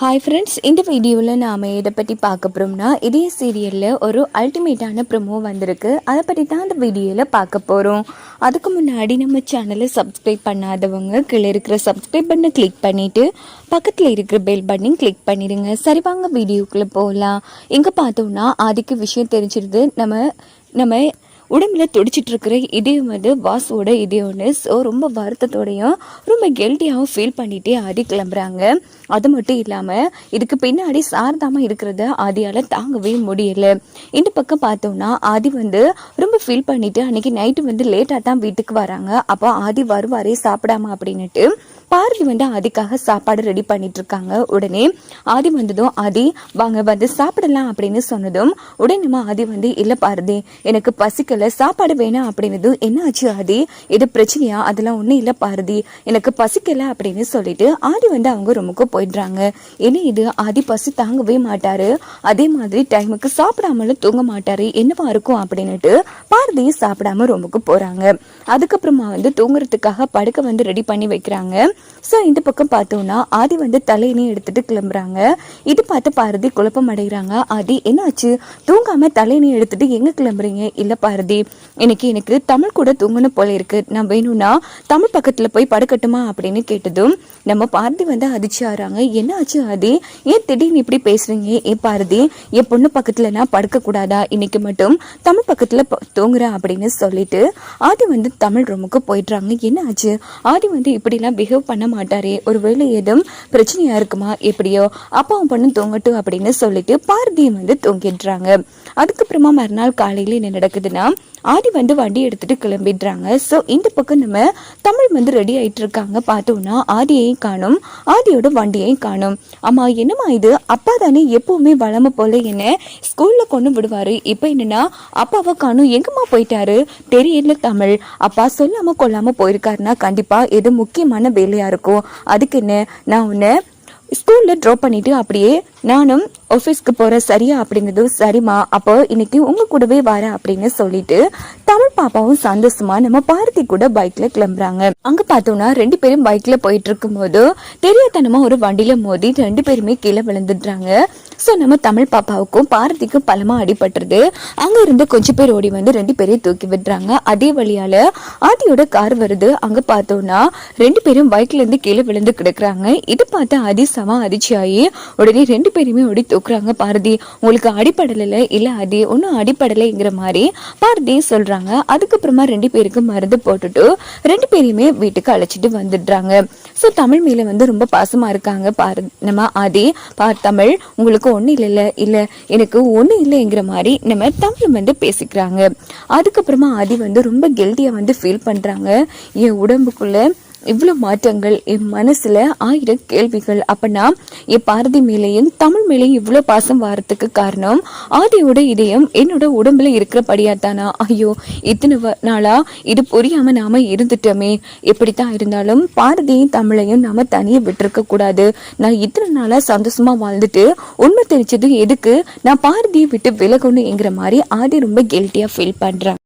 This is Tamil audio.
ஹாய் ஃப்ரெண்ட்ஸ் இந்த வீடியோவில் நாம் எதை பற்றி பார்க்க போகிறோம்னா இதே சீரியலில் ஒரு அல்டிமேட்டான ப்ரொமோ வந்திருக்கு. அதை பற்றி தான் அந்த வீடியோவில் பார்க்க போகிறோம் அதுக்கு முன்னாடி நம்ம சேனலை சப்ஸ்கிரைப் பண்ணாதவங்க கீழே இருக்கிற சப்ஸ்கிரைப் பண்ண கிளிக் பண்ணிவிட்டு பக்கத்தில் இருக்கிற பெல் பட்டனையும் கிளிக் பண்ணிடுங்க. சரி வாங்க வீடியோக்குள்ளே போகலாம் எங்கே பார்த்தோம்னா ஆதிக்கு விஷயம் தெரிஞ்சிருது. நம்ம நம்ம உடம்புல துடிச்சிட்டு இருக்கிற இதயம் வந்து வாசுவோட இதயம்னு ஸோ ரொம்ப வருத்தத்தோடையும் ரொம்ப கெல்ட்டியாகவும் ஃபீல் பண்ணிகிட்டே ஆதி கிளம்புறாங்க. அது மட்டும் இல்லாமல் இதுக்கு பின்னாடி சாரதாமல் இருக்கிறத ஆதியால் தாங்கவே முடியல. இந்த பக்கம் பார்த்தோம்னா ஆதி வந்து ரொம்ப ஃபீல் பண்ணிவிட்டு அன்னைக்கு நைட்டு வந்து லேட்டாக தான் வீட்டுக்கு வராங்க. அப்போ ஆதி வருவாரே சாப்பிடாம அப்படின்னுட்டு. பார்வதி வந்து ஆதிக்காக சாப்பாடு ரெடி பண்ணிட்டு இருக்காங்க உடனே ஆதி வந்ததும் ஆதி வாங்க வந்து சாப்பிடலாம் அப்படின்னு சொன்னதும் உடனே ஆதி வந்து இல்ல பாரதி எனக்கு பசிக்கல சாப்பாடு வேணாம் அப்படின்னதும் என்ன ஆச்சு ஆதி? இது பிரச்சனையா? அதெல்லாம் ஒன்றும் இல்ல பாரதி எனக்கு பசிக்கல அப்படின்னு சொல்லிட்டு ஆதி வந்து அவங்க ரூமுக்கு போயிடுறாங்க. என்ன இது? ஆதி பசி தாங்கவே மாட்டாரு. அதே மாதிரி டைமுக்கு சாப்பிடாமலும் தூங்க மாட்டாரு. என்னவா இருக்கும்? அப்படின்னுட்டு பாரதியும் சாப்பிடாம ரூமுக்கு போறாங்க. அதுக்கப்புறமா வந்து தூங்குறதுக்காக படுக்க வந்து ரெடி பண்ணி வைக்கிறாங்க. ஸோ இந்த பக்கம் பார்த்தோம்னா ஆதி வந்து தலையினையும் எடுத்துட்டு கிளம்புறாங்க. இது பார்த்து பாரதி குழப்பம் அடைகிறாங்க. ஆதி என்னாச்சு? தூங்காம தலையினையும் எடுத்துட்டு எங்க கிளம்புறீங்க? இல்ல பாரதி இன்னைக்கு எனக்கு தமிழ் கூட தூங்கணும் போல இருக்கு. நான் வேணும்னா தமிழ் பக்கத்துல போய் படுக்கட்டுமா அப்படின்னு கேட்டதும் நம்ம பாரதி வந்து அதிர்ச்சி ஆறாங்க என்ன ஆச்சு ஆதி? ஏன் திடீர்னு இப்படி பேசுறீங்க? ஏ பாரதி என் பொண்ணு பக்கத்துல நான் படுக்க கூடாதா? இன்னைக்கு மட்டும் தமிழ் பக்கத்துல ப- தூங்குறேன் அப்படின்னு சொல்லிட்டு ஆதி வந்து தமிழ் ரூமுக்கு போயிடுறாங்க. என்ன ஆச்சு ஆதி வந்து இப்படிலாம் பிஹேவ் பண்ண மாட்டாரே. ஒருவேளை எதுவும் பிரச்சனையா இருக்குமா? எப்படியோ அப்பாவும் பொண்ணு தூங்கட்டும் அப்படின்னு சொல்லிட்டு பார்வதியை வந்து தூங்கிடுறாங்க. அதுக்கப்புறமா மறுநாள் காலையில என்ன நடக்குதுன்னா ஆதி வந்து வண்டி எடுத்துட்டு கிளம்பிடுறாங்க. ஸோ இந்த பக்கம் நம்ம தமிழ் வந்து ரெடி ஆயிட்டு இருக்காங்க. பார்த்தோம்னா ஆதியையும் காணும் ஆதியோட வண்டியையும் காணும். அம்மா என்னம்மா இது? அப்பா தானே எப்பவுமே வளம போல என்ன ஸ்கூல்ல கொண்டு விடுவாரு. இப்போ என்னன்னா அப்பாவை காணும். எங்கம்மா போயிட்டாரு? தெரியல தமிழ். அப்பா சொல்லாம கொள்ளாம போயிருக்காருன்னா கண்டிப்பா எது முக்கியமான வேலை ஜாலியாக இருக்கும் அதுக்கு என்ன நான் உன்னை ஸ்கூலில் ட்ராப் பண்ணிட்டு அப்படியே நானும் ஆஃபீஸ்க்கு போகிறேன் சரியா அப்படிங்கிறதும் சரிம்மா. அப்போ இன்னைக்கு உங்கள் கூடவே வரேன் அப்படின்னு சொல்லிட்டு தமிழ் பாப்பாவும் சந்தோஷமா நம்ம பாரதி கூட பைக்ல கிளம்புறாங்க. அங்க பார்த்தோம்னா ரெண்டு பேரும் பைக்ல போயிட்டு இருக்கும்போது தெரியாதனமா ஒரு வண்டியில மோதி ரெண்டு பேருமே கீழே விழுந்துடுறாங்க. ஸோ நம்ம தமிழ் பாப்பாவுக்கும் பாரதிக்கும் பலமா அடிபட்டுறது அங்க இருந்து கொஞ்சம் பேர் ஓடி வந்து ரெண்டு பேரையும் தூக்கி விடுறாங்க. அதே வழியால ஆதியோட கார் வருது. அங்க பார்த்தோம்னா ரெண்டு பேரும் பைக்ல இருந்து கீழே விழுந்து கிடக்குறாங்க. இது பார்த்து அதிசமா சம அதிர்ச்சி ஆகி உடனே ரெண்டு ரெண்டு பேருமே ஓடி தூக்குறாங்க. பாரதி உங்களுக்கு அடிப்படலை இல்லை ஆதி ஒன்றும் அடிப்படலைங்கிற மாதிரி பாரதி சொல்கிறாங்க அதுக்கப்புறமா ரெண்டு பேருக்கு மருந்து போட்டுட்டு ரெண்டு பேரையுமே வீட்டுக்கு அழைச்சிட்டு வந்துடுறாங்க. ஸோ தமிழ் மேலே வந்து ரொம்ப பாசமாக இருக்காங்க பாரு நம்ம ஆதி. பா தமிழ் உங்களுக்கு ஒன்றும் இல்லைல்ல இல்லை எனக்கு ஒன்றும் இல்லைங்கிற மாதிரி நம்ம தமிழ் வந்து பேசிக்கிறாங்க. அதுக்கப்புறமா ஆதி வந்து ரொம்ப கெல்ட்டியாக வந்து ஃபீல் பண்ணுறாங்க என் உடம்புக்குள்ளே இவ்வளோ மாற்றங்கள் என் மனசில் ஆயிரம் கேள்விகள். அப்பனா என் பாரதி மேலேயும் தமிழ் மேலேயும் இவ்வளோ பாசம் வாரத்துக்கு காரணம் ஆதியோட இதயம் என்னோட உடம்புல இருக்கிறபடியா தானா ஐயோ இத்தனை நாளாக இது புரியாமல் நாம் இருந்துட்டோமே. எப்படித்தான் இருந்தாலும் பாரதியும் தமிழையும் நாம தனியே விட்டுருக்க கூடாது. நான் இத்தனை நாளாக சந்தோஷமா வாழ்ந்துட்டு உண்மை தெரிஞ்சது எதுக்கு நான் பாரதியை விட்டு விலகணுங்கிற மாதிரி ஆதி ரொம்ப கெல்ட்டியாக ஃபீல் பண்ணுறேன்